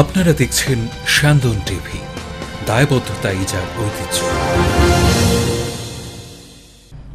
আপনারা দেখছেন স্যান্দন টিভি। দায়বদ্ধতা ইজার ঐতিহ্য।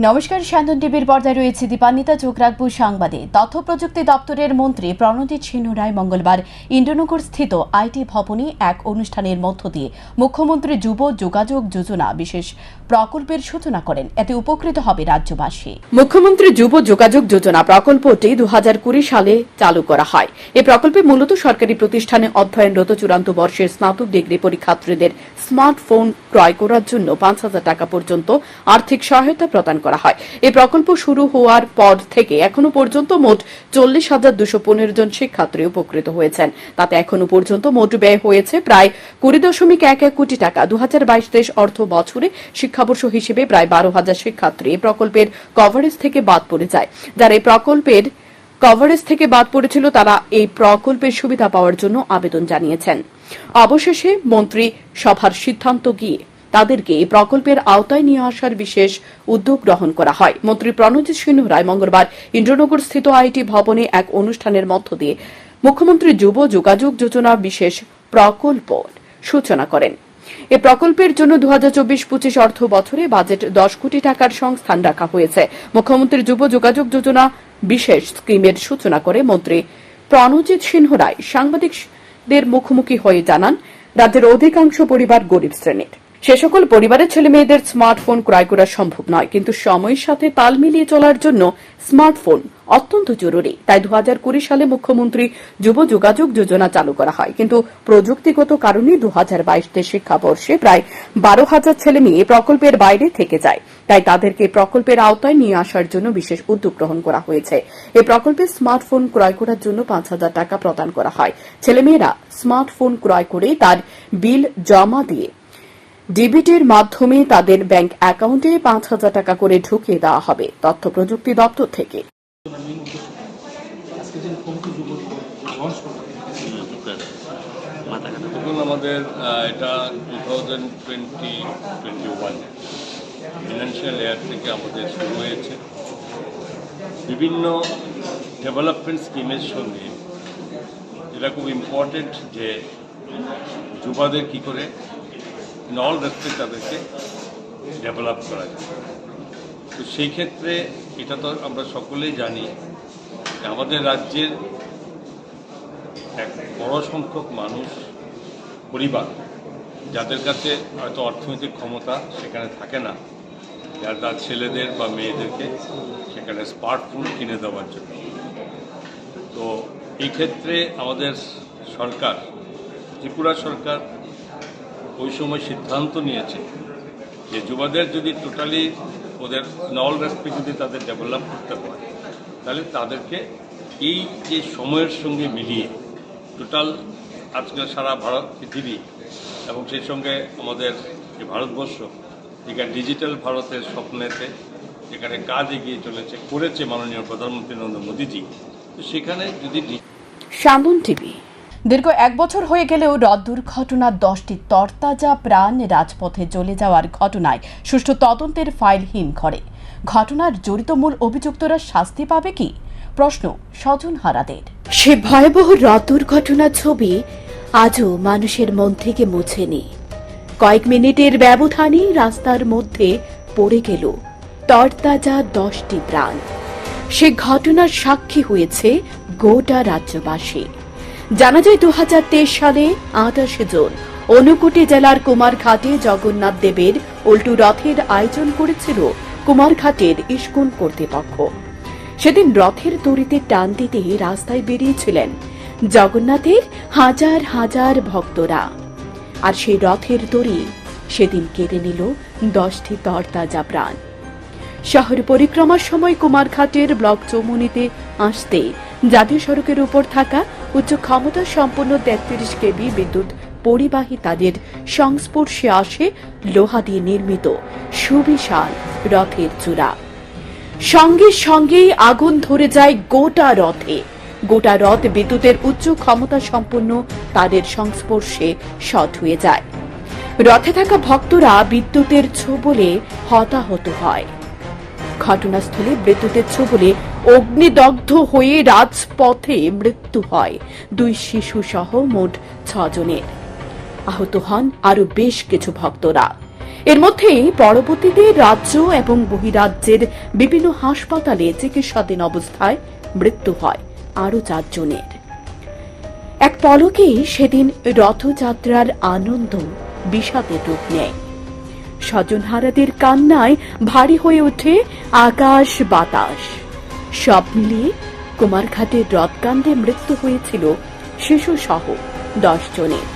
নমস্কার শান্তন টিভির পর্দায় রয়েছে দীপান্বিতা চোখ রাখব সংবাদে। তথ্য প্রযুক্তি দপ্তরের মন্ত্রী প্রণজিৎ সিংহ রায় মঙ্গলবার ইন্দ্রনগর স্থিত আইটি ভবনে এক অনুষ্ঠানের মধ্য দিয়ে মুখ্যমন্ত্রী যুব যোগাযোগ যোজনা বিশেষ প্রকল্পের সূচনা করেন। এতে উপকৃত হবে রাজ্যবাসী। মুখ্যমন্ত্রী যুব যোগাযোগ যোজনা প্রকল্পটি দু হাজার কুড়ি সালে চালু করা হয়। এই প্রকল্পে মূলত সরকারি প্রতিষ্ঠানে অধ্যয়নরত চূড়ান্ত বর্ষের স্নাতক ডিগ্রি পরীক্ষার্থীদের স্মার্টফোন ক্রয় করার জন্য পাঁচ হাজার টাকা পর্যন্ত আর্থিক সহায়তা প্রদান করা হয়। এই প্রকল্প শুরু হওয়ার পর থেকে এখনও পর্যন্ত মোট চল্লিশ হাজার দুশো পনেরো জন শিক্ষার্থী উপকৃত হয়েছেন। তাতে এখনও পর্যন্ত মোট ব্যয় হয়েছে প্রায় কুড়ি দশমিক এক এক কোটি টাকা। দু হাজার বাইশ তেইশ অর্থ বছরে শিক্ষাবর্ষ হিসেবে প্রায় বারো হাজার শিক্ষার্থী এই প্রকল্পের কভারেজ থেকে বাদ পড়ে যায়। যারা এই প্রকল্পের কভারেজ থেকে বাদ পড়েছিল, তারা এই প্রকল্পের সুবিধা পাওয়ার জন্য আবেদন জানিয়েছেন। অবশেষে মন্ত্রী সভার সিদ্ধান্ত গিয়ে তাদেরকে এই প্রকল্পের আওতায় নিয়ে আসার বিশেষ উদ্যোগ গ্রহণ করা হয়। মন্ত্রী প্রণজিৎ সিংহ রায় মঙ্গলবার ইন্দ্রনগর স্থিত আইটি ভবনে এক অনুষ্ঠানের মধ্য দিয়ে মুখ্যমন্ত্রী যুব যোগাযোগ যোজনা বিশেষ প্রকল্প সূচনা করেন। এ প্রকল্পের জন্য দু হাজার চব্বিশ পঁচিশ অর্থ বছরে বাজেট দশ কোটি টাকার সংস্থান রাখা হয়েছে। মুখ্যমন্ত্রী যুব যোগাযোগ যোজনা বিশেষ স্কিমের সূচনা করে মন্ত্রী প্রণজিৎ সিংহ রায় সাংবাদিকদের মুখোমুখি হয়ে জানান, রাজ্যের অধিকাংশ পরিবার গরিব শ্রেণির। সে সকল পরিবারের ছেলে মেয়েদের স্মার্টফোন ক্রয় করা সম্ভব নয়, কিন্তু সময়ের সাথে তাল মিলিয়ে চলার জন্য স্মার্টফোন অত্যন্ত জরুরি। তাই দু হাজার কুড়ি সালে মুখ্যমন্ত্রী যুব যোগাযোগ যোজনা চালু করা হয়। কিন্তু প্রযুক্তিগত কারণে দু হাজার বাইশ শিক্ষাবর্ষে প্রায় বারো হাজার ছেলে মেয়ে প্রকল্পের বাইরে থেকে যায়। তাই তাদেরকে প্রকল্পের আওতায় নিয়ে আসার জন্য বিশেষ উদ্যোগ গ্রহণ করা হয়েছে। এই প্রকল্পে স্মার্টফোন ক্রয় করার জন্য পাঁচ হাজার টাকা প্রদান করা হয়। ছেলেমেয়েরা স্মার্টফোন ক্রয় করে তার বিল জমা দিয়ে ডিবিটির মাধ্যমে তাদের ব্যাংক অ্যাকাউন্টে পাঁচ হাজার টাকা করে ঢুকিয়ে দেওয়া হবে তথ্য প্রযুক্তি দপ্তর থেকে। দেখুন আমাদের এটা two thousand twenty twenty one financial year থেকে আমাদের শুরু হয়েছে। বিভিন্ন ডেভেলপমেন্ট স্কিমের সঙ্গে এটা খুব ইম্পর্টেন্ট যে যুবাদের কী করে ইন অল রেসপেক্ট তাদেরকে ডেভেলপ করা যায়। তো সেই ক্ষেত্রে এটা তো আমরা সকলেই জানি আমাদের রাজ্যের এক বড় সংখ্যক মানুষ, পরিবার, যাদের কাছে হয়তো অর্থনৈতিক ক্ষমতা সেখানে থাকে না, যার তার ছেলেদের বা মেয়েদেরকে সেখানে স্মার্টফোন কিনে দেওয়ার জন্য। তো এই ক্ষেত্রে আমাদের সরকার, ত্রিপুরা সরকার ওই সময় সিদ্ধান্ত নিয়েছে যে যুবাদের যদি টোটালি ওদের নল রেসপেক্ট যদি তাদের ডেভেলপ করতে হয়, তাহলে তাদেরকে এই যে সময়ের সঙ্গে মিলিয়ে টোটাল আজকে সারা ভারত, পৃথিবী এবং সেই সঙ্গে আমাদের যে ভারতবর্ষ, এখানে ডিজিটাল ভারতের স্বপ্নেতে যেখানে কাজ এগিয়ে চলেছে, করেছে মাননীয় প্রধানমন্ত্রী নরেন্দ্র মোদীজি। তো সেখানে যদি শান্তন টিভি দীর্ঘ এক বছর হয়ে গেলেও রথ দুর্ঘটনার দশটি তরতাজা প্রাণ রাজপথে জ্বলে যাওয়ার ঘটনায় সুষ্ঠু তদন্তের ফাইল হিম করে ঘটনার জড়িত মূল অভিযুক্তরা শাস্তি পাবে কি? প্রশ্ন স্বজন হারাদের। সে ভয়াবহ রথ দুর্ঘটনার ছবি আজও মানুষের মন থেকে মুছেনি। কয়েক মিনিটের ব্যবধানে রাস্তার মধ্যে পড়ে গেল তরতাজা দশটি প্রাণ। সে ঘটনার সাক্ষী হয়েছে গোটা রাজ্যবাসী। জানা যায় দুহাজার তেইশ সালে আঠাশে জুন অনুকুটি জেলার কুমারঘাটে জগন্নাথ দেবের উল্টু রথের আয়োজন করেছিল কুমারঘাটের ইস্কন কর্তৃপক্ষ। সেদিন রথের দড়িতে টান দিতে রাস্তায় বেরিয়েছিলেন জগন্নাথের হাজার হাজার ভক্তরা। আর সেই রথের দড়ি সেদিন কেড়ে নিল দশটি তরতাজা প্রাণ। শহর পরিক্রমার সময় কুমারঘাটের ব্লক চৌমুনিতে আসতে জাতীয় সড়কের উপর থাকা উচ্চ ক্ষমতা সম্পন্ন তেত্রিশ কেবি বিদ্যুৎ পরিবাহী তাদের সংস্পর্শে আসে লোহা দিয়ে নির্মিত সুবিশাল রথের চূড়া। সঙ্গে সঙ্গেই আগুন ধরে যায় গোটা রথে। গোটা রথ বিদ্যুতের উচ্চ ক্ষমতা সম্পন্ন তাদের সংস্পর্শে শট হয়ে যায়। রথে থাকা ভক্তরা বিদ্যুতের ছোবলে হতাহত হয়। ঘটনাস্থলে বিদ্যুতের ছোবলে অগ্নিদগ্ধ হয়ে রাজপথে মৃত্যু হয়। দুই শিশু সহ মোট ছজনের। আহত হন আরও বেশ কিছু ভক্তরা। এর মধ্যেই পরবর্তীতে রাজ্য এবং বহিরাজ্যের বিভিন্ন হাসপাতালে চিকিৎসাধীন অবস্থায় মৃত্যু হয় আরও চারজনের। এক পলকেই সেদিন রথযাত্রার আনন্দ বিষাদে রূপ নেয়। স্বজনহারাদের কান্নায় ভারী হয়ে ওঠে আকাশ বাতাস। সব মিলিয়ে কুমারঘাটের রথকাণ্ডে মৃত্যু হয়েছিল শিশু সহ দশ জনের।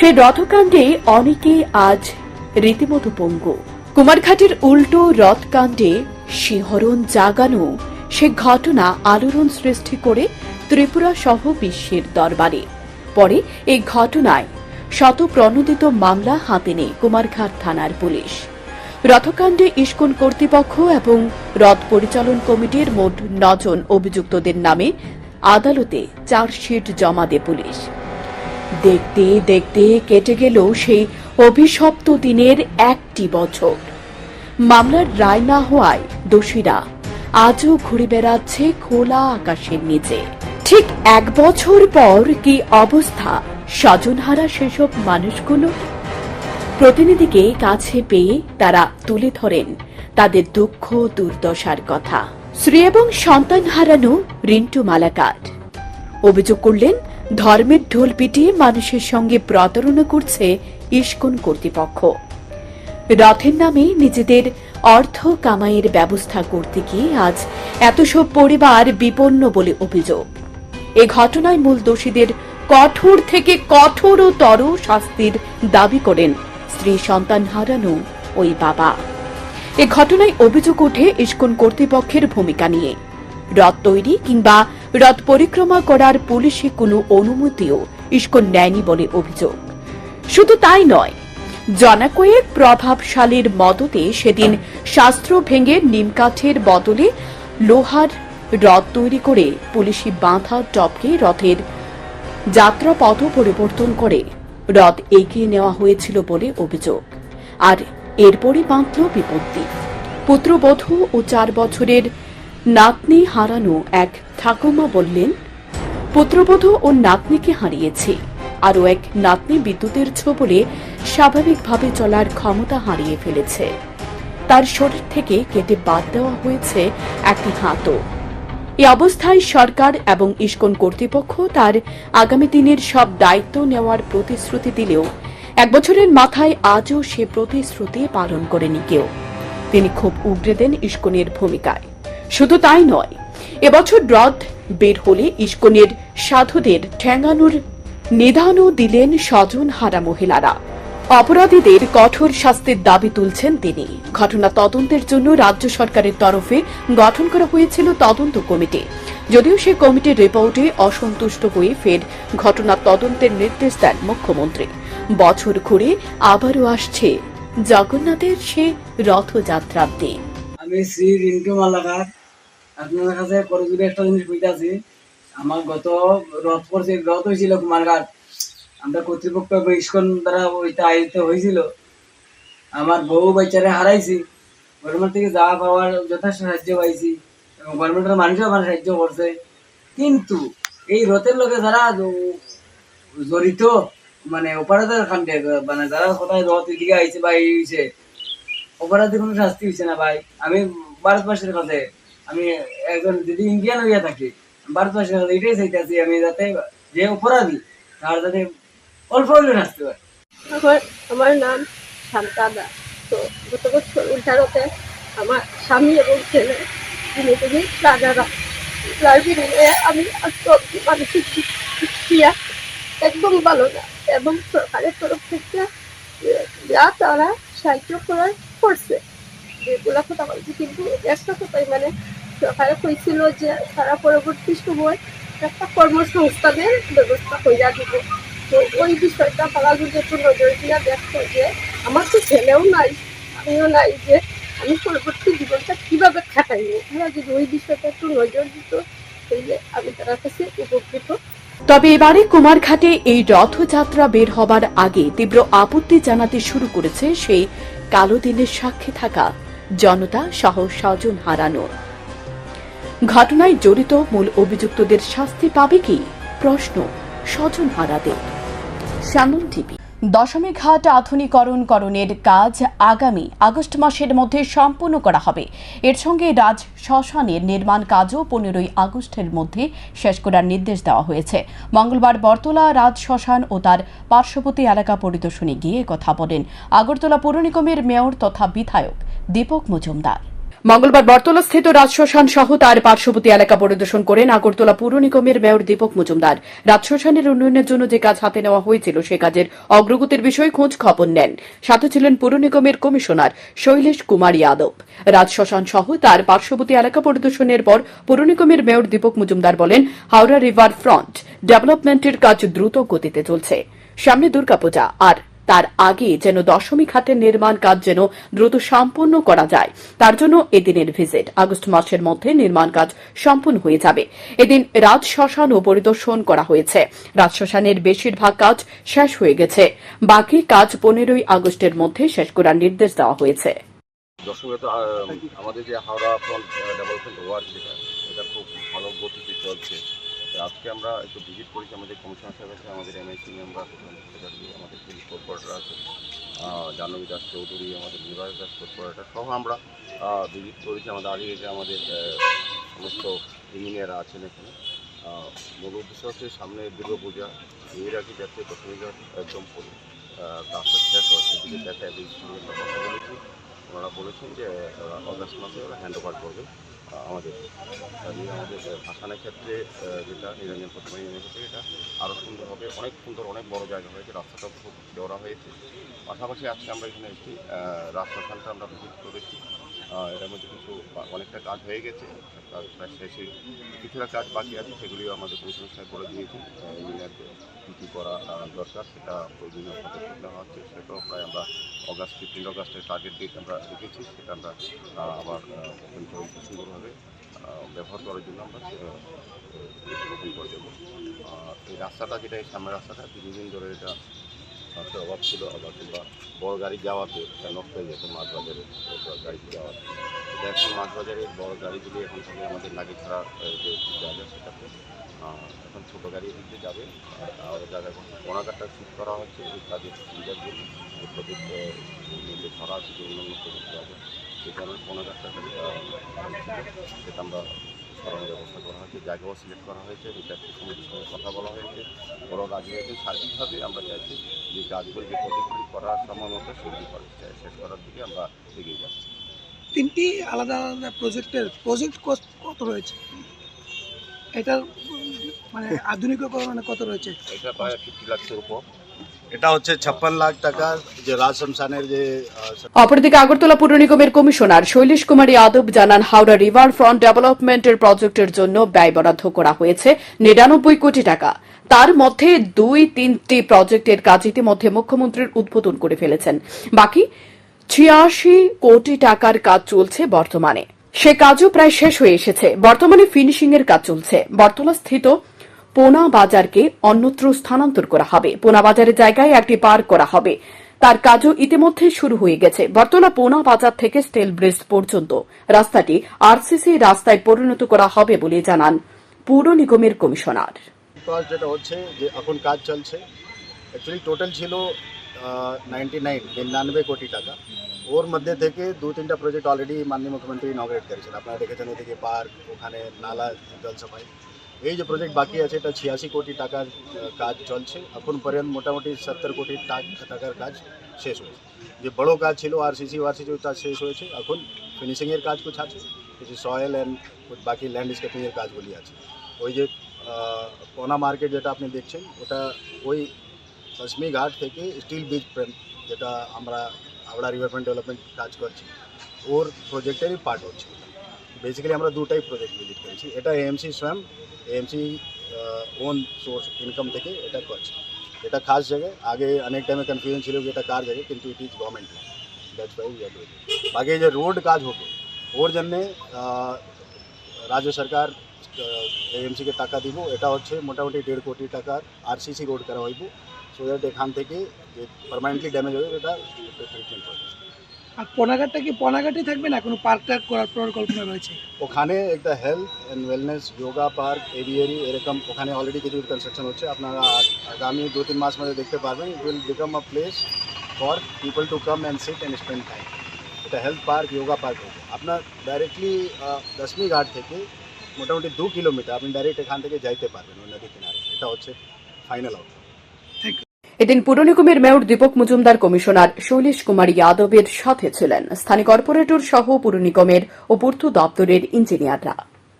সে রথকাণ্ডে অনেকে আজ রীতিমতো পঙ্গু। কুমারঘাটের উল্টো রথকাণ্ডে শিহরণ জাগানো, সে ঘটনা আলোড়ন সৃষ্টি করে ত্রিপুরা সহ বিশ্বের দরবারে। পরে এই ঘটনায় শত প্রণোদিত মামলা হাতে নেয় কুমারঘাট থানার পুলিশ। রথকাণ্ডে ইস্কন কর্তৃপক্ষ এবং রথ পরিচালন কমিটির মোট নজন অভিযুক্তদের নামে আদালতে চার্জশিট জমা দেয় পুলিশ। দেখতে দেখতে কেটে গেল সেই অভিশপ্ত দিনের একটি বছর। মামলার রায় না হওয়ায় দোষীরা আজও ঘুরে বেড়াচ্ছে খোলা আকাশের নিচে। ঠিক এক বছর পর কি অবস্থা? স্বজনহারা সেসব মানুষগুলো? প্রতিনিধিকে কাছে পেয়ে তারা তুলে ধরেন তাদের দুঃখ, দুর্দশার কথা। শ্রী এবং সন্তান হারানো রিন্টু মালাকার। অভিযোগ করলেন, ধর্মের ঢোল পিটিয়ে মানুষের সঙ্গে প্রতারণা করছে ইস্কন কর্তৃপক্ষ। রথের নামে নিজেদের অর্থ কামাইয়ের ব্যবস্থা করতে গিয়ে আজ এত সব পরিবার বিপন্ন বলে অভিযোগ। এ ঘটনায় মূল দোষীদের কঠোর থেকে কঠোরতর শাস্তির দাবি করেন স্ত্রী সন্তান হারানো ওই বাবা। এ ঘটনায় অভিযোগ ওঠে ইস্কন কর্তৃপক্ষের ভূমিকা নিয়ে। রথ তৈরি কিংবা রথ পরিক্রমা করার পুলিশে কোনো অনুমতিও ইস্কন নেয়নি বলে অভিযোগ। শুধু তাই নয়, জনাকয়েক প্রভাবশালীর মদতে সেদিন শাস্ত্র ভেঙে নিমকাঠের বদলে লোহার রথ তৈরি করে পুলিশি বাঁধা টপকে রথের যাত্রা পথ পরিবর্তন করে। রথ এগিয়ে নেওয়া হয়েছিল বলে অভিযোগ। আর এরপরই বাঁধল বিপত্তি। পুত্রবধূ ও চার বছরের নাতনি হারানো এক ঠাকুমা বললেন, পুত্রবধূ ও নাতনিকে হারিয়েছি। আরও এক নাতনি বিদ্যুতের ছোবলে স্বাভাবিকভাবে চলার ক্ষমতা হারিয়ে ফেলেছে। তার শরীর থেকে কেটে বাদ দেওয়া হয়েছে একটি হাতও। এই অবস্থায় সরকার এবং ইস্কন কর্তৃপক্ষ তার আগামী দিনের সব দায়িত্ব নেওয়ার প্রতিশ্রুতি দিলেও এক বছরের মাথায় আজও সে প্রতিশ্রুতি পালন করেনি কেউ। তিনি খুব উগরে দেন ইস্কনের ভূমিকায়। শুধু তাই নয় এবছর রথ বের হলে ইস্কনের সাধুদের ঠেঙ্গানোর নিধানও দিলেন স্বজন হারা মহিলারা। অপরাধীদের কঠোর শাস্তির দাবি তুলছেন তিনি। ঘটনা তদন্তের জন্য রাজ্য সরকারের তরফে গঠন করা হয়েছিল তদন্ত কমিটি। যদিও সে কমিটির রিপোর্টে অসন্তুষ্ট হয়ে ফের ঘটনা তদন্তের নির্দেশ দেন মুখ্যমন্ত্রী। বছর ঘুরে আবারও আসছে জগন্নাথের সে রথযাত্রার দিন আমি শ্রী রিন্টু মালাকার। আপনার কাছে একটা জিনিস বুঝতেছি আমার গত রথ করছে রথ হয়েছিল কুমারঘাট। আমরা কর্তৃপক্ষ ইস্কন দ্বারা ওইটা আয়োজিত হয়েছিল। আমার বউ বাচ্চারে হারাইছি। গভর্নমেন্ট থেকে যা পাওয়ার যথেষ্ট সাহায্য পাইছি এবং গভর্নমেন্টের মানুষও আমার সাহায্য করছে। কিন্তু এই রথের লোকে যারা জড়িত মানে অপারেটর খান্ডে মানে যারা কোথায় রথ এদিকে আইছে বা এই হয়েছে অপরাধী কোনো শাস্তি হয়েছে না ভাই। আমি ভারতবাসীর কাছে, আমি একজন যদি ইন্ডিয়ান হইয়া থাকি ভারতবাসীর কাছে এটাই চাইতেছি, আমি যাতে যে অপরাধী, তার যাতে অল্প শাস্তি হয় আমার আমার নাম শান্তা দাস তো গত বছর উল্টারতে আমার স্বামী এবং ছেলে তিনি তিনি রাজারা। তার বিনিময়ে আমি আজকে মানসিক ক্রিয়া একদম ভালো না। এবং সরকারের তরফ থেকে যা তারা সাহায্য করার করছে। যেগুলো কথা বলছি কিন্তু একটা কথাই মানে সরকারে কইছিল যে তারা পরবর্তী সময় একটা কর্মসংস্থানের ব্যবস্থা হইয়া দিব। তো ওই বিষয়টা একটু নজর দিয়ে দেখতো যে আমার তো ছেলেও নাই, আমিও নাই যে আমি পরবর্তী জীবনটা কীভাবে খাটাইব? যদি ওই বিষয়টা একটু নজর দিত, তাইলে আমি তার কাছে উপকৃত। তবে এবারে কুমারঘাটে এই রথযাত্রা বের হবার আগে তীব্র আপত্তি জানাতে শুরু করেছে সেই কালো দিনের সাক্ষী থাকা জনতা সহ স্বজন হারানোর ঘটনায় জড়িত মূল অভিযুক্তদের শাস্তি পাবে কি? প্রশ্ন স্বজন হারাদের। শ্যামল টিভি। দশমী ঘাট আধুনিকরণ করণের কাজ আগামী আগস্ট মাসের মধ্যে সম্পূর্ণ করা হবে। এর সঙ্গে রাজ শ্মশানের নির্মাণ কাজও পনেরোই আগস্টের মধ্যে শেষ করার নির্দেশ দেওয়া হয়েছে। মঙ্গলবার বরতলা রাজ শ্মশান ও তার পার্শ্ববর্তী এলাকা পরিদর্শনে গিয়ে কথা বলেন আগরতলা পৌর নিগমের মেয়র তথা বিধায়ক দীপক মজুমদার। মঙ্গলবার বরতলা স্থিত রাজশ্মশান সহ তার পার্শ্ববর্তী এলাকা পরিদর্শন করেন আগরতলা পৌর নিগমের মেয়র দীপক মজুমদার। রাজশ্মশানের উন্নয়নের জন্য যে কাজ হাতে নেওয়া হয়েছিল সে কাজের অগ্রগতির বিষয়ে খোঁজ খবর নেন। সাথে ছিলেন পৌর নিগমের কমিশনার শৈলেশ কুমার যাদব। রাজশ্মশান সহ তার পার্শ্ববর্তী এলাকা পরিদর্শনের পর পৌর নিগমের মেয়র দীপক মজুমদার বলেন, হাওড়া রিভার ফ্রন্ট ডেভেলপমেন্টের কাজ দ্রুত গতিতে চলছে। সামনে দুর্গাপূজা, আর তার আগে যেন দশমী ঘাটের নির্মাণ কাজ যেন দ্রুত সম্পূর্ণ করা যায়, তার জন্য এদিনের ভিজিট আগস্ট মাসের মধ্যে নির্মাণ কাজ সম্পূর্ণ হয়ে যাবে। এদিন রাজ শ্মশান ও পরিদর্শন করা হয়েছে। রাজ শ্মশানের বেশিরভাগ কাজ শেষ হয়ে গেছে। বাকি কাজ পনেরোই আগস্টের মধ্যে শেষ করার নির্দেশ দেওয়া হয়েছে। আমাদের যে হাওড়া আজকে আমরা একটু ভিজিট করেছি আমাদের কমিশনার সাহেব আছে আমাদের এমআইসি মেম্বার কর্পোরেটর আছে জাহ্নবী দাস চৌধুরী আমাদের নিবাস দাস কর্পোরেটর সহ আমরা ভিজিট করেছি। আমাদের আগে আমাদের সমস্ত ইঞ্জিনিয়াররা আছেন এখানে। মূল উদ্দেশ্য হচ্ছে সামনে দুর্গাপূজা এর আগে যাতে ঘাট একদম কাজটা শেষ হয় এবং কথা বলেছি। ওনারা বলেছেন যে অগাস্ট মাসে ওরা হ্যান্ড ওভার করবে আমাদের আমাদের ভাসানের ক্ষেত্রে যেটা নিরঞ্জন প্রতিমা ক্ষেত্রে এটা আরও সুন্দর হবে অনেক সুন্দর, অনেক বড় জায়গা হয়েছে, রাস্তাটাও খুব দেওয়া হয়েছে। পাশাপাশি আজকে আমরা এখানে এসেছি রাস্তাখানটা আমরা ভিজিট করেছি। এটার মধ্যে কিছু অনেকটা কাজ হয়ে গেছে কাজ প্রায় শেষে কিছুটা কাজ বাকি আছে, সেগুলিও আমাদের কমিশনের করে দিয়েছি ইঞ্জিনিয়ারকে কী কী করা দরকার, সেটা প্রয়োজনীয় পদক্ষেপ নেওয়া হচ্ছে, সেটাও প্রায় আমরা অগাস্ট ফিফটিন অগাস্টের টার্গেট ডেট আমরা রেখেছি সেটা আমরা আবার সুন্দরভাবে ব্যবহার করার জন্য আমরা ওপেন করে দেবো। এই রাস্তাটা যেটা এই সামনের রাস্তাটা, দীর্ঘদিন ধরে এটা রাস্তার অভাব ছিল, আবার কিংবা বড় গাড়ি যাওয়াতে নষ্ট হয়ে যেত মাছ বাজারে বড় গাড়ি যাওয়াতে এখন মাছ বাজারে বড় গাড়িগুলি এখন থেকে আমাদের লাগে ছাড়া যে জায়গা সেটাতে এখন ছোটো গাড়ি এদিক যাবে, আর জায়গায় এখন কোনাঘাটটা ঠিক করা হচ্ছে, এই কাজের সুবিধার জন্য প্রজেক্ট ধরা আছে, যে অন্যান্য প্রজেক্ট আছে সেই কারণে কোনাঘাটটা। সেটা আমরা সরানোর ব্যবস্থা করা হয়েছে জায়গাও সিলেক্ট করা হয়েছে সমিতির সঙ্গে কথা বলা হয়েছে। বড় কাজ হয়েছে সার্বিকভাবে আমরা চাইছি যে কাজগুলি যে প্রজেক্টগুলি করার মতো সেগুলি করা শেষ করার দিকে আমরা এগিয়ে যাচ্ছি। তিনটি আলাদা আলাদা প্রজেক্টের প্রজেক্ট কস্ট কত রয়েছে? এটার মানে আধুনিকীকরণে কত রয়েছে? এটা প্রায় ফিফটি লাখের উপর। অপরদিকে আগরতলা পুর নিগমের কমিশনার শৈলেশ কুমার যাদব জানান হাওড়া রিভার ফ্রন্ট ডেভেলপমেন্টের প্রজেক্টের জন্য ব্যয় বরাদ্দ করা হয়েছে নিরানব্বই কোটি টাকা। তার মধ্যে দুই তিনটি প্রজেক্টের কাজ ইতিমধ্যে মুখ্যমন্ত্রীর উদ্বোধন করে ফেলেছেন। বাকি ছিয়াশি কোটি টাকার কাজ চলছে বর্তমানে। সে কাজও প্রায় শেষ হয়ে এসেছে। বর্তমানে ফিনিশিং এর কাজ চলছে। বর্তলা স্থিত পোনা বাজারকে অন্যত্র স্থানান্তর করা হবে। পোনা বাজারের জায়গায় একটি পার্ক করা হবে। তার কাজও ইতিমধ্যে শুরু হয়ে গেছে। বর্তলা পোনা বাজার থেকে স্টেল ব্রিজ পর্যন্ত। রাস্তাটি আরসিসি রাস্তায় পরিণত করা হবে বলে জানান পুর নিগমের কমিশনার। যেটা হচ্ছে যে এখন কাজ চলছে। অ্যাকচুয়ালি টোটাল ছিল নাইনটি নাইন নিরানব্বই কোটি টাকা। ওর মধ্যে থেকে দু তিনটা প্রজেক্ট অলরেডি মাননীয় মুখ্যমন্ত্রী ইনগ্রেট করেছেন। আপনারা দেখেছেন ওদিকে পার্ক, ওখানে নালা জল সাফাই এই যে প্রজেক্ট বাকি আছে এটা ছিয়াশি কোটি টাকার আহ, কাজ চলছে। এখন পর্যন্ত মোটামুটি সত্তর কোটি টাক- টাকার কাজ শেষ হয়েছে। যে বড় কাজ ছিল আরসিসি ওয়ারসিসি কাজ শেষ হয়েছে। এখন ফিনিশিংয়ের কাজ কিছু আছে? কিছু সয়েল অ্যান্ড বাকি ল্যান্ডস্কেপিংয়ের কাজগুলি আছে। ওই যে আহ, কোনা মার্কেট যেটা আপনি দেখছেন ওটা ওই দশমী ঘাট থেকে স্টিল ব্রিজ ফ্রেম যেটা আমরা হাওড়া রিভারফ্রন্ট ডেভেলপমেন্ট কাজ করছি। ওর প্রজেক্টেরই পার্ট হচ্ছে। বেসিক্যালি আমরা দুটাই প্রজেক্ট ভিজিট করেছি এটা এএমসি স্বয়ং এএমসি ওন সোর্স ইনকাম থেকে এটা করছে এটা খাস জায়গায় আগে অনেক টাইমে কনফিউশন ছিল যে এটা কার জায়গায় কিন্তু it is government that's why we are doing বাকি যে রোড কাজ হবে ওর জন্যে আহ, রাজ্য সরকার এএমসিকে টাকা দিব এটা হচ্ছে মোটামুটি দেড় কোটি টাকার আরসিসি রোড করা হইব সো দ্যাট এখান থেকে যে পারমানেন্টলি ড্যামেজ হবে এটা ট্রিটমেন্ট হবে আর পনাঘাটটা কি পনাঘাটই থাকবে না? কোনো পার্ক টার্ক করার পরিকল্পনা রয়েছে? ওখানে একটা health and wellness yoga park aviary এরকম ওখানে অলরেডি কিছু কনস্ট্রাকশন হচ্ছে। আপনারা আগামী দু তিন মাস মধ্যে দেখতে পারবেন। It will become a place for people to come and sit and spend time এটা হেলথ পার্ক যোগা পার্ক হবে। আপনার ডাইরেক্টলি দশমি ঘাট থেকে মোটামুটি দু কিলোমিটার আপনি ডাইরেক্ট এখান থেকে যাইতে পারবেন ওই নদী কিনারে। এটা হচ্ছে ফাইনাল আউট এদিন পুর নিগমের মেয়র দীপক মজুমদার, কমিশনার শৈলেশ কুমার যাদবের সাথে ছিলেন। স্থানীয় কর্পোরেটর সহ পুর নিগমের ও পূর্ত দপ্তরের ইঞ্জিনিয়াররা।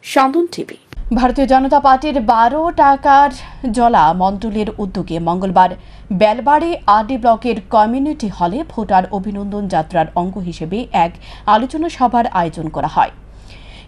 শান্তন টিভি। ভারতীয় জনতা পার্টির বারো টাকার জলা মন্ডলের উদ্যোগে মঙ্গলবার বেলবাড়ি আরডি ব্লকের কমিউনিটি হলে ভোটার অভিনন্দন যাত্রার অঙ্গ হিসেবে এক আলোচনা সভার আয়োজন করা হয়।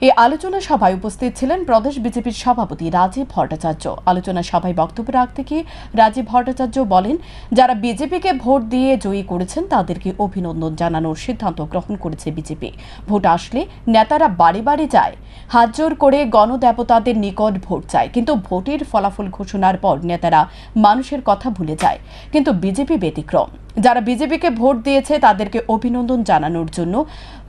এই আলোচনা সভায় উপস্থিত ছিলেন প্রদেশ বিজেপির সভাপতি রাজীব ভট্টাচার্য। আলোচনা সভায় বক্তব্য রাখতে গিয়ে রাজীব ভট্টাচার্য বলেন, যারা বিজেপিকে ভোট দিয়ে জয়ী করেছেন তাদেরকে অভিনন্দন জানানোর সিদ্ধান্ত গ্রহণ করেছে বিজেপি। ভোট আসলে নেতারা বাড়ি বাড়ি যায়, হাত জোর করে গণদেবতাদের নিকট ভোট চায়। কিন্তু ভোটের ফলাফল ঘোষণার পর নেতারা মানুষের কথা ভুলে যায়। কিন্তু বিজেপি ব্যতিক্রম। যারা বিজেপিকে ভোট দিয়েছে, তাদেরকে অভিনন্দন জানানোর জন্য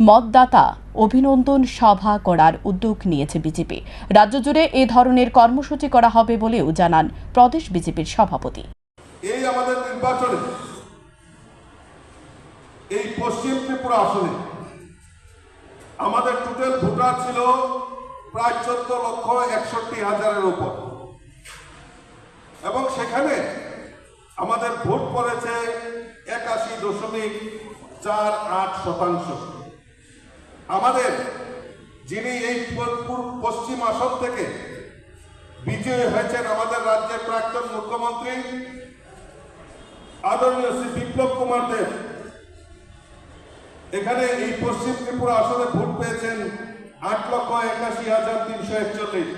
মতদাতা অভিনন্দন সভা করার উদ্যোগ নিয়েছে বিজেপি। রাজ্য জুড়ে এ ধরনের কর্মসূচি করা হবে বলেও জানান প্রদেশ বিজেপির সভাপতি। এই আমাদের নির্বাচনে, এই পশ্চিম ত্রিপুরা আসনে, আমাদের টোটাল ভোটার ছিল প্রায় চোদ্দ লক্ষ একষট্টি হাজারের উপর। এবং সেখানে আমাদের ভোট পড়েছে একাশি দশমিক চার আট শতাংশ। আমাদের যিনি এই পশ্চিম আসন থেকে বিজয়ী হয়েছেন আমাদের রাজ্যের প্রাক্তন মুখ্যমন্ত্রী, আদরণীয় শ্রী বিপ্লব কুমার দেব। এখানে এই পশ্চিম ত্রিপুরা আসনে ভোট পেয়েছেন আট লক্ষ একাশি হাজার তিনশো একচল্লিশ।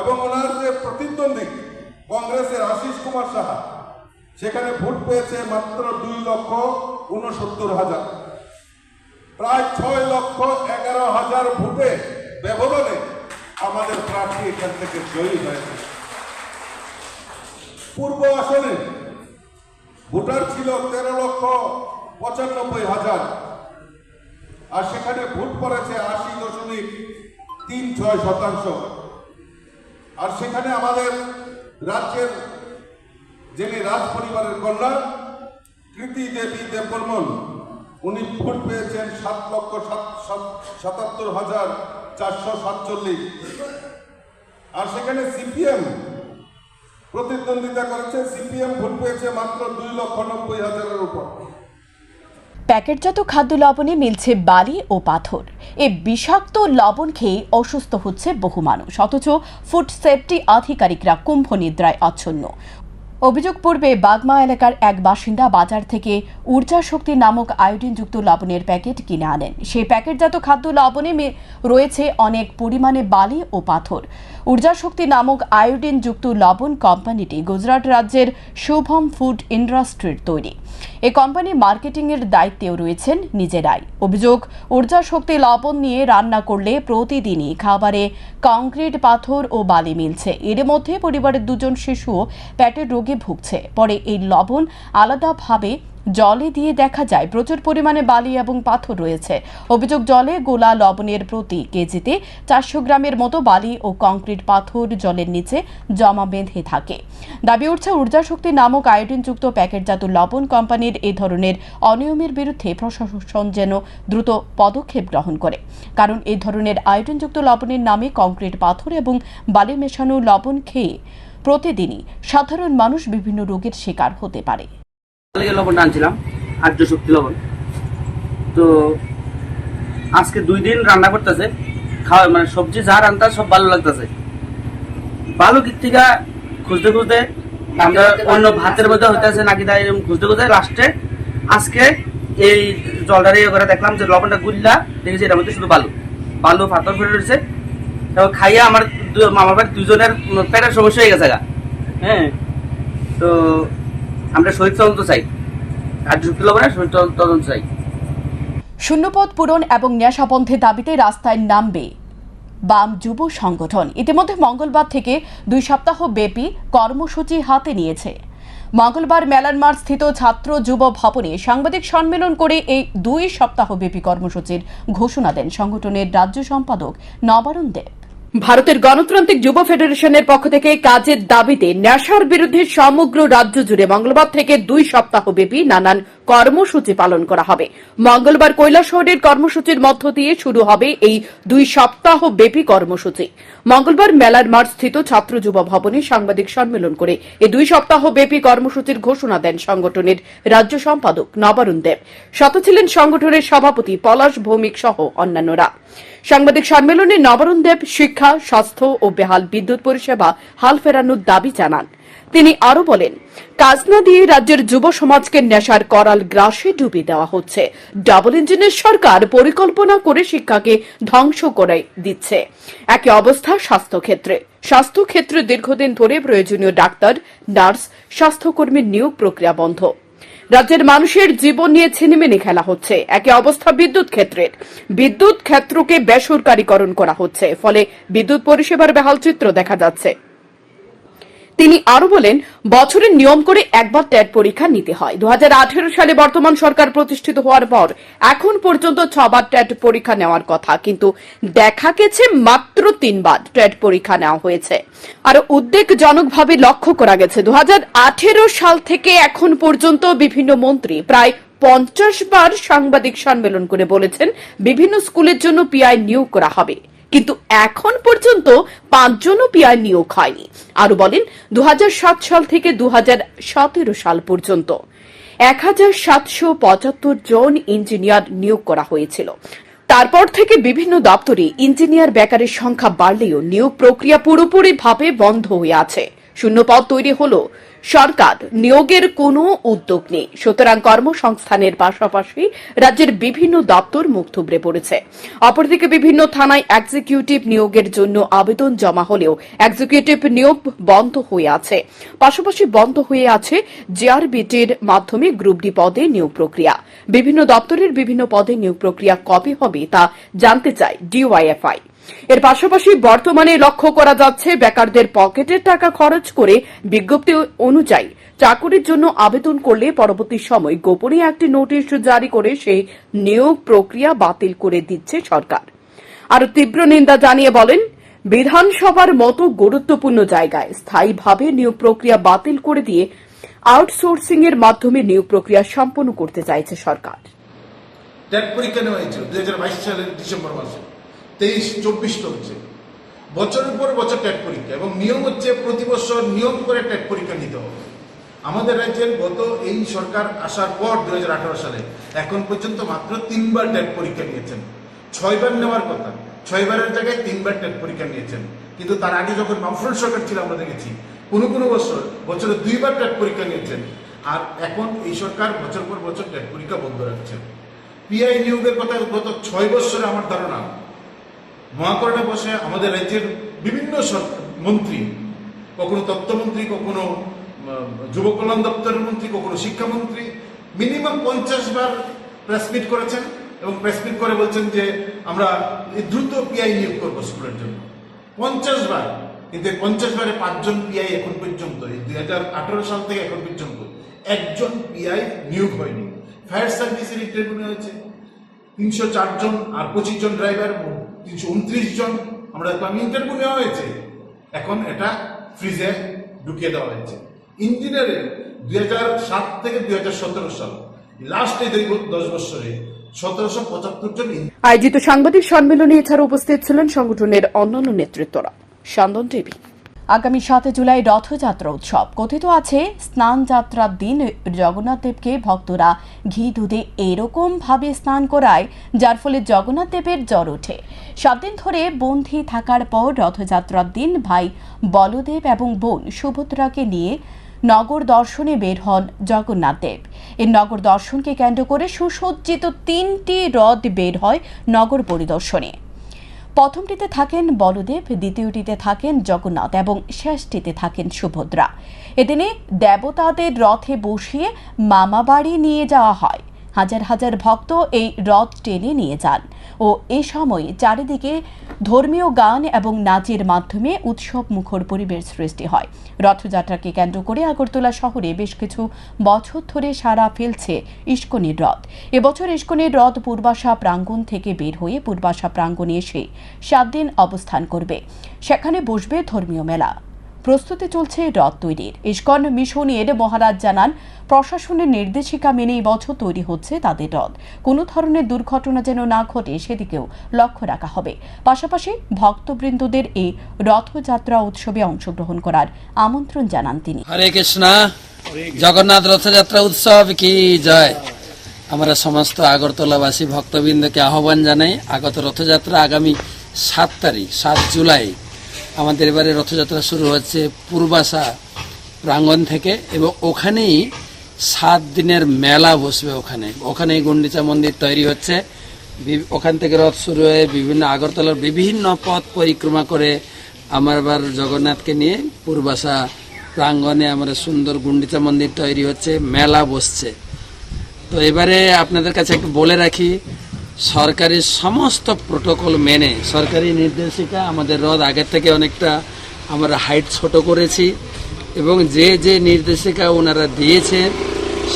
এবং ওনার যে প্রতিদ্বন্দ্বী, কংগ্রেসের আশিস কুমার সাহা সেখানে ভোট পেয়েছে মাত্র দুই লক্ষ উনসত্তর হাজার। প্রায় ছয় লক্ষ এগারো হাজার ভোটে ব্যবধানে আমাদের প্রার্থী এখান থেকে জয়ী হয়েছে। পূর্ব আসনে ভোটার ছিল তেরো লক্ষ পঁচানব্বই হাজার, আর সেখানে ভোট পড়েছে আশি দশমিক তিন ছয় শতাংশ। আর সেখানে আমাদের রাজ্যের যিনি রাজ পরিবারের কন্যা, কৃতি দেবী দেববর্মন, উনি ভোট পেয়েছেন সাত লক্ষ সাত- সাত- সাতাত্তর হাজার চারশো সাতচল্লিশ। আর সেখানে সিপিএম প্রতিদ্বন্দ্বিতা করেছে, সিপিএম ভোট পেয়েছে মাত্র দুই লক্ষ নব্বই হাজারের উপর। প্যাকেটজাত খাদ্য লবণে মিলছে বালি ও পাথর। এ বিষাক্ত লবণ খেয়ে অসুস্থ হচ্ছে বহু মানুষ, অথচ ফুড সেফটি আধিকারিকরা কুম্ভ নিদ্রায় আচ্ছন্ন। অভিযোগ পূর্বে বাগমা এলাকার এক বাসিন্দা বাজার থেকে ঊর্জা শক্তি নামক আয়োডিনযুক্ত লবণের প্যাকেট কিনে আনেন। সেই প্যাকেটজাত খাদ্য লবণে রয়েছে অনেক পরিমাণে বালি ও পাথর। ঊর্জা শক্তি নামক আয়োডিনযুক্ত লবণ কোম্পানিটি গুজরাট রাজ্যের শুভম ফুড ইন্ডাস্ট্রির তৈরি। এই কোম্পানি মার্কেটিংয়ের দায়িত্বেও রয়েছেন নিজেরাই। অভিযোগ, ঊর্জা শক্তি লবণ নিয়ে রান্না করলে প্রতিদিনই খাবারে কংক্রিট, পাথর ও বালি মিলছে। এর মধ্যে পরিবারের দুজন শিশুও পেটের রোগে ভুগছে। পরে এই লবণ আলাদাভাবে জলে দিয়ে দেখা যায়। প্রচুর পরিমাণে বালি এবং পাথর রয়েছে। অভিযোগ, জলে গোলা লবণের প্রতি কেজিতে চারশো গ্রামের মতো বালি ও কংক্রিট পাথর জলের নিচে জমা বেঁধে থাকে। দাবি উঠছে, ঊর্জা শক্তি নামক আয়োডিনযুক্ত প্যাকেটজাত লবণ কোম্পানির এই ধরনের অনিয়মের বিরুদ্ধে প্রশাসন যেন দ্রুত পদক্ষেপ গ্রহণ করে। কারণ এই ধরনের আয়োডিনযুক্ত লবণের নামে কংক্রিট পাথর এবং বালি মেশানো লবণ খেয়ে প্রতিদিনই সাধারণ মানুষ বিভিন্ন রোগের শিকার হতে পারে। লবণ আনছিলাম, আর্য শক্তি লবণ। তো আজকে দুই দিন রান্না করতেছে খাওয়া মানে সবজি যা রান্না সব ভালো লাগতেছে। ভালো দিক খুঁজতে খুঁজতে আমরা অন্য ভাতের মধ্যে হইতেছে নাকি তাই খুঁজতে খুঁজতে লাস্টে আজকে এই জলটারে ইয়ে করে দেখলাম যে লবণটা গুল্লা, দেখেছি এটার মধ্যে শুধু বালু। বালু পাথর ফেলে রয়েছে এবং খাইয়া আমার মামার বাড়ির দুজনের পেটের সমস্যা হয়ে গেছে হ্যাঁ তো আমরা শহীদ তদন্ত চাই। আর লবণে শহীদ তদন্ত চাই। শূন্যপদ পূরণ এবং ন্যাসাবন্ধের দাবিতে রাস্তায় নামবে বাম যুব সংগঠন। ইতিমধ্যে মঙ্গলবার থেকে দুই সপ্তাহ ব্যাপী কর্মসূচি হাতে নিয়েছে। মঙ্গলবার মেলার মাঠ স্থিত ছাত্র যুব ভবনে সাংবাদিক সম্মেলন করে এই দুই সপ্তাহব্যাপী কর্মসূচির ঘোষণা দেন সংগঠনের রাজ্য সম্পাদক নবারুণ দেব। ভারতের গণতান্ত্রিক যুব ফেডারেশনের পক্ষ থেকে কাজের দাবিতে ন্যাশার বিরুদ্ধে সমগ্র রাজ্য জুড়ে মঙ্গলবার থেকে দুই সপ্তাহব্যাপী নানান কর্মসূচি পালন করা হবে। মঙ্গলবার কৈলাসহরের কর্মসূচির মধ্য দিয়ে শুরু হবে এই দুই সপ্তাহ ব্যাপী কর্মসূচি। মঙ্গলবার মেলার মাঠ স্থিত ছাত্র যুব ভবনে সাংবাদিক সম্মেলন করে এই দুই সপ্তাহ ব্যাপী কর্মসূচির ঘোষণা দেন সংগঠনের রাজ্য সম্পাদক নবারুণ দেব। শত ছিলেন সংগঠনের সভাপতি পলাশ ভৌমিক সহ অন্যান্যরা। সাংবাদিক সম্মেলনে নবারুণ দেব শিক্ষা, স্বাস্থ্য ও বেহাল বিদ্যুৎ পরিষেবা হাল ফেরানোর দাবি জানান। তিনি আরও বলেন কাজ না দিয়ে রাজ্যের যুব সমাজকে নেশার করাল গ্রাসে ডুবি দেওয়া হচ্ছে। ডাবল ইঞ্জিনের সরকার পরিকল্পনা করে শিক্ষাকে ধ্বংস করে দিচ্ছে। একই অবস্থা স্বাস্থ্যক্ষেত্রে। স্বাস্থ্যক্ষেত্রে দীর্ঘদিন ধরে প্রয়োজনীয় ডাক্তার, নার্স, স্বাস্থ্যকর্মীর নিয়োগ প্রক্রিয়া বন্ধ। রাজ্যের মানুষের জীবন নিয়ে ছিনিমিনি খেলা হচ্ছে। একই অবস্থা বিদ্যুৎ ক্ষেত্রের। বিদ্যুৎ ক্ষেত্রকে বেসরকারীকরণ করা হচ্ছে, ফলে বিদ্যুৎ পরিষেবার বেহাল চিত্র দেখা যাচ্ছে। তিনি আরও বলেন, বছরের নিয়ম করে একবার ট্যাট পরীক্ষা নিতে হয়। দু হাজার আঠেরো সালে বর্তমান সরকার প্রতিষ্ঠিত হওয়ার পর এখন পর্যন্ত ছবার ট্যাট পরীক্ষা নেওয়ার কথা, কিন্তু দেখা গেছে মাত্র তিনবার ট্যাট পরীক্ষা নেওয়া হয়েছে। আর উদ্বেগজনকভাবে লক্ষ্য করা গেছে দু হাজার আঠেরো সাল থেকে এখন পর্যন্ত বিভিন্ন মন্ত্রী প্রায় পঞ্চাশ বার সাংবাদিক সম্মেলন করে বলেছেন, বিভিন্ন স্কুলের জন্য পিআই নিয়োগ করা হবে। কিন্তু এখন পর্যন্ত পাঁচজনও পিআই নিয়োগ হয়নি। আরও বলেন দু সাল থেকে দু সাল পর্যন্ত এক হাজার পঁচাত্তর জন ইঞ্জিনিয়ার নিয়োগ করা হয়েছিল। তারপর থেকে বিভিন্ন দপ্তরে ইঞ্জিনিয়ার বেকারের সংখ্যা বাড়লেও নিয়োগ প্রক্রিয়া পুরোপুরিভাবে বন্ধ হয়ে আছে। শূন্যপদ তৈরি হলো সরকার নিয়োগের কোনো উদ্যোগ নেই। সুতরাং কর্মসংস্থানের পাশাপাশি রাজ্যের বিভিন্ন দপ্তর মুখ থুবড়ে পড়েছে। অপরদিকে বিভিন্ন থানায় এক্সিকিউটিভ নিয়োগের জন্য আবেদন জমা হলেও এক্সিকিউটিভ নিয়োগ বন্ধ হয়ে আছে। পাশাপাশি বন্ধ হয়ে আছে জেআরবিটির মাধ্যমে গ্রুপ ডি পদে নিয়োগ প্রক্রিয়া। বিভিন্ন দপ্তরের বিভিন্ন পদে নিয়োগ প্রক্রিয়া কবে হবে তা জানতে চায় ডিওয়াইএফআই এর পাশাপাশি বর্তমানে লক্ষ্য করা যাচ্ছে বেকারদের পকেটের টাকা খরচ করে বিজ্ঞপ্তি অনুযায়ী চাকুরির জন্য আবেদন করলে পরবর্তী সময় গোপনে একটি নোটিশ জারি করে সেই নিয়োগ প্রক্রিয়া বাতিল করে দিচ্ছে সরকার। আরও তীব্র নিন্দা জানিয়ে বলেন, বিধানসভার মতো গুরুত্বপূর্ণ জায়গায় স্থায়ীভাবে নিয়োগ প্রক্রিয়া বাতিল করে দিয়ে আউটসোর্সিং এর মাধ্যমে নিয়োগ প্রক্রিয়া সম্পন্ন করতে চাইছে সরকার। পরীক্ষা নেওয়া হয়েছিল সালের ডিসেম্বর মাসে। তেইশ, চব্বিশ চলছে বছরের পর বছর ট্যাট পরীক্ষা এবং নিয়ম হচ্ছে প্রতি বছর নিয়ম করে ট্যাট পরীক্ষা নিতে হবে। আমাদের রাজ্যের গত এই সরকার আসার পর দু হাজার আঠারো সালে এখন পর্যন্ত মাত্র তিনবার ট্যাট পরীক্ষা নিয়েছেন। ছয়বার নেওয়ার কথা। ছয়বারের জায়গায় তিনবার ট্যাট পরীক্ষা নিয়েছেন। কিন্তু তার আগে যখন বামফ্রন্ট সরকার ছিল, আমরা দেখেছি কোনো কোনো বছর বছরে দুইবার ট্যাট পরীক্ষা নিয়েছেন। আর এখন এই সরকার বছর পর বছর ট্যাট পরীক্ষা বন্ধ রাখছেন পিআই নিয়োগের কথা গত ছয় বছরে আমার ধারণা মহাকরণে বসে আমাদের রাজ্যের বিভিন্ন মন্ত্রী, কখনো তথ্যমন্ত্রী কখনো যুব কল্যাণ দপ্তরের মন্ত্রী, কখনো শিক্ষামন্ত্রী, মিনিমাম পঞ্চাশ বার প্রেস মিট করেছেন এবং প্রেস মিট করে বলছেন যে আমরা দ্রুত পিআই নিয়োগ করব স্কুলের জন্য। পঞ্চাশ বার। কিন্তু পঞ্চাশ বারে পাঁচজন পিআই এখন পর্যন্ত, এই দুই হাজার আঠারো সাল থেকে এখন পর্যন্ত একজন পিআই নিয়োগ হয়নি। ফায়ার সার্ভিসের ইন্টারভিউ হয়েছে। তিনশো জন আর পঁচিশ জন ড্রাইভার তিনশো উনত্রিশ জন আমরা দেখলাম ইন্টারভিউ নেওয়া হয়েছে। এখন এটা ফ্রিজে ঢুকিয়ে দেওয়া হয়েছে। ইঞ্জিনিয়ারিং দুই হাজার সাত থেকে দুই হাজার সতেরো সাল। লাস্ট এই দশ বছরে আয়োজিত সাংবাদিক সম্মেলনে এছাড়া উপস্থিত ছিলেন সংগঠনের অন্যান্য নেতৃত্বরা। সান্দন টিভি। আগামী সাত জুলাই রথযাত্রা উৎসব। কথিত আছে স্নান যাত্রার দিন জগন্নাথ দেবকে ভক্তরা ঘি দুধে এরকম ভাবে স্নান করায়, যার ফলে জগন্নাথ দেবের জ্বর ওঠে। সাত দিন ধরে বন্ধি থাকার পর রথযাত্রার দিন ভাই বলদেব এবং বোন সুভদ্রাকে নিয়ে নগর দর্শনে বের হন জগন্নাথ দেব। এই নগর দর্শনকে কেন্দ্র করে সুসজ্জিত তিনটি রথ বের হয় নগর পরিদর্শনে। প্রথমটিতে থাকেন বলদেব, দ্বিতীয়টিতে থাকেন জগন্নাথ এবং শেষটিতে থাকেন সুভদ্রা। এদিনে দেবতাদের রথে বসিয়ে মামাবাড়ি নিয়ে যাওয়া হয়। হাজার হাজার ভক্ত এই রথ টেনে নিয়ে যান। ও এ সময় চারিদিকে ধর্মীয় গান এবং নাচের মাধ্যমে উৎসব মুখর পরিবেশ সৃষ্টি হয়। রথযাত্রাকে কেন্দ্র করে আগরতলা শহরে বেশ কিছু বছর ধরে সারা ফেলছে ইস্কনের রথ। এবছর ইস্কনের রথ পূর্বাশা প্রাঙ্গণ থেকে বের হয়ে পূর্বাশা প্রাঙ্গণে এসে সাত দিন অবস্থান করবে। সেখানে বসবে ধর্মীয় মেলা। প্রস্তুতি চলছে রথ তৈরির। ইস্কন মিশনের মহারাজ জানান, প্রশাসনের নির্দেশিকা মেনেই বছর তৈরি হচ্ছে তাদের রথ কোনো ধরনের দুর্ঘটনা যেন না ঘটে, সেদিকেও লক্ষ্য রাখা হবে। পাশাপাশি ভক্তবৃন্দদের এই রথযাত্রা উৎসবে অংশগ্রহণ করার আমন্ত্রণ জানান তিনি। হরে কৃষ্ণ, জগন্নাথ রথযাত্রা উৎসব কি জয়? আমরা সমস্ত আগরতলাবাসী ভক্তবৃন্দকে আহ্বান জানাই, আগত রথযাত্রা আগামী সাত তারিখ, সাত জুলাই। আমাদের এবারে রথযাত্রা শুরু হচ্ছে পূর্বাশা প্রাঙ্গণ থেকে এবং ওখানেই সাত দিনের মেলা বসবে ওখানে। ওখানেই গুন্ডিচা মন্দির তৈরি হচ্ছে। ওখান থেকে রথ শুরু হয়ে বিভিন্ন আগরতলার বিভিন্ন পথ পরিক্রমা করে আমার এবার জগন্নাথকে নিয়ে পূর্বাশা প্রাঙ্গণে আমরা সুন্দর গুন্ডিচা মন্দির তৈরি হচ্ছে, মেলা বসছে। তো এবারে আপনাদের কাছে একটু বলে রাখি সরকারি সমস্ত প্রোটোকল মেনে, সরকারি নির্দেশিকা আমাদের রথ আগের থেকে অনেকটা আমরা হাইট ছোট করেছি এবং যে যে নির্দেশিকা ওনারা দিয়েছেন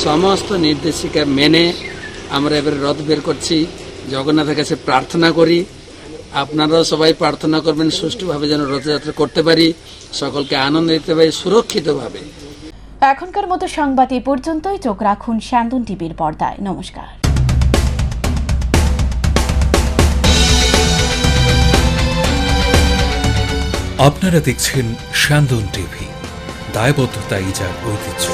সমস্ত নির্দেশিকা মেনে আমরা এবারে রথ বের করছি। জগন্নাথের কাছে প্রার্থনা করি। আপনারাও সবাই প্রার্থনা করবেন, সুষ্ঠুভাবে যেন রথযাত্রা করতে পারি। সকলকে আনন্দ দিতে পারি, সুরক্ষিতভাবে। এখনকার মতো সংবাদ এ পর্যন্তই। চোখ রাখুন স্যান্দন টিভির পর্দায়। নমস্কার। আপনারা দেখছেন স্যান্দন টিভি। দায়বদ্ধতা ইজার ঐতিহ্য।